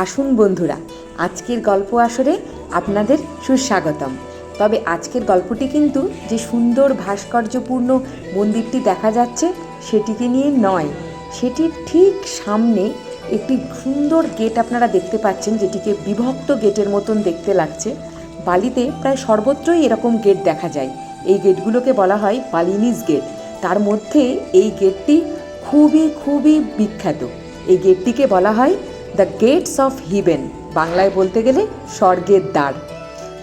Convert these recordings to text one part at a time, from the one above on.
আসুন বন্ধুরা, আজকের গল্প আসরে আপনাদের সুস্বাগতম। তবে আজকের গল্পটি কিন্তু যে সুন্দর ভাস্কর্যপূর্ণ মন্দিরটি দেখা যাচ্ছে সেটিকে নিয়ে নয়, সেটির ঠিক সামনে একটি সুন্দর গেট আপনারা দেখতে পাচ্ছেন যেটিকে বিভক্ত গেটের মতন দেখতে লাগছে। বালিতে প্রায় সর্বত্রই এরকম গেট দেখা যায়। এই গেটগুলোকে বলা হয় বালিনিস গেট। তার মধ্যে এই গেটটি খুবই খুবই বিখ্যাত। এই গেটটিকে বলা হয় দ্য গেটস অফ হিভেন বাংলায় বলতে গেলে স্বর্গের দ্বার।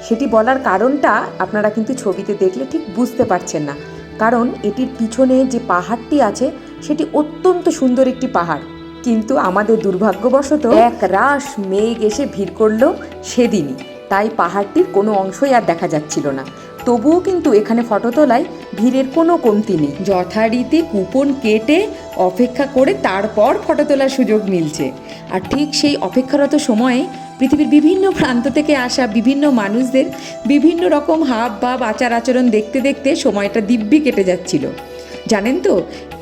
সেটি বলার কারণটা আপনারা কিন্তু ছবিতে দেখলে ঠিক বুঝতে পারছেন না। কারণ এটির পিছনে যে পাহাড়টি আছে, সেটি অত্যন্ত সুন্দর একটি পাহাড়। কিন্তু আমাদের দুর্ভাগ্যবশত এক রাস মেঘ এসে ভিড় করল সেদিনই। তাই পাহাড়টির কোনো অংশই আর দেখা যাচ্ছিল না। তবুও কিন্তু এখানে ফটো তোলায় ভিড়ের কোনো কমতি নেই। যথারীতি কুপন কেটে অপেক্ষা করে তারপর ফটো তোলার সুযোগ মিলছে। আর ঠিক সেই অপেক্ষারত সময়ে পৃথিবীর বিভিন্ন প্রান্ত থেকে আসা বিভিন্ন মানুষদের বিভিন্ন রকম হাব ভাব আচার আচরণ দেখতে দেখতে সময়টা দিব্যি কেটে যাচ্ছিল। জানেন তো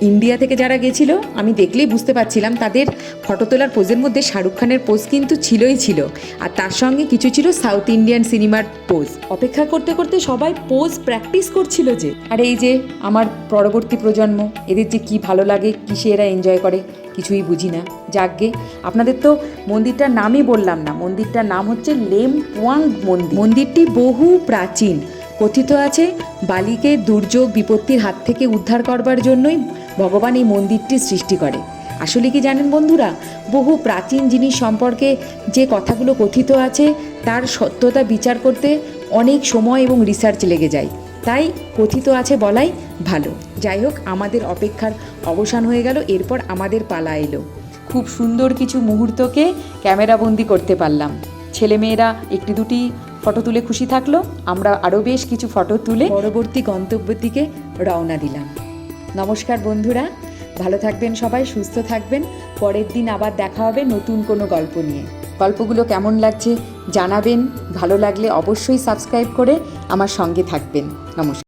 ইন্ডিয়া থেকে যারা গেছিল, আমি দেখলেই বুঝতে পারছিলাম তাদের ফটো তোলার পোজের মধ্যে শাহরুখ খানের পোজ কিন্তু ছিলই ছিল। আর তার সঙ্গে কিছু ছিল সাউথ ইন্ডিয়ান সিনেমার পোজ অপেক্ষা করতে করতে সবাই পোজ প্র্যাকটিস করছিল যে, আর এই যে আমার পরবর্তী প্রজন্ম, এদের যে কি ভালো লাগে, কিসে এরা এনজয় করে? কিছুই বুঝি না। যাকগে আপনাদের তো মন্দিরটার নামই বললাম না, মন্দিরটার নাম হচ্ছে লেম পুয়াং মন্দির। মন্দিরটি বহু প্রাচীন। কথিত আছে, বালিকে দুর্যোগ বিপত্তির হাত থেকে উদ্ধার করবার জন্যই ভগবান এই মন্দিরটি সৃষ্টি করে। আসলে কি জানেন বন্ধুরা? বহু প্রাচীন জিনিস সম্পর্কে যে কথাগুলো কথিত আছে, তার সত্যতা বিচার করতে অনেক সময় এবং রিসার্চ লেগে যায়। তাই কথিত আছে বলাই ভালো। যাই হোক, আমাদের অপেক্ষার অবসান হয়ে গেল, এরপর আমাদের পালা এলো। খুব সুন্দর কিছু মুহূর্তকে ক্যামেরাবন্দি করতে পারলাম। ছেলেমেয়েরা, একটি দুটি ফটো তুলে খুশি থাকল। আমরা আরও বেশ কিছু ফটো তুলে পরবর্তী গন্তব্যের দিকে রওনা দিলাম। নমস্কার বন্ধুরা ভালো থাকবেন সবাই সুস্থ থাকবেন। পরের দিন আবার দেখা হবে নতুন কোনো গল্প নিয়ে। গল্পগুলো কেমন লাগছে জানাবেন। ভালো লাগলে অবশ্যই সাবস্ক্রাইব করে আমার সঙ্গে থাকবেন। নমস্কার।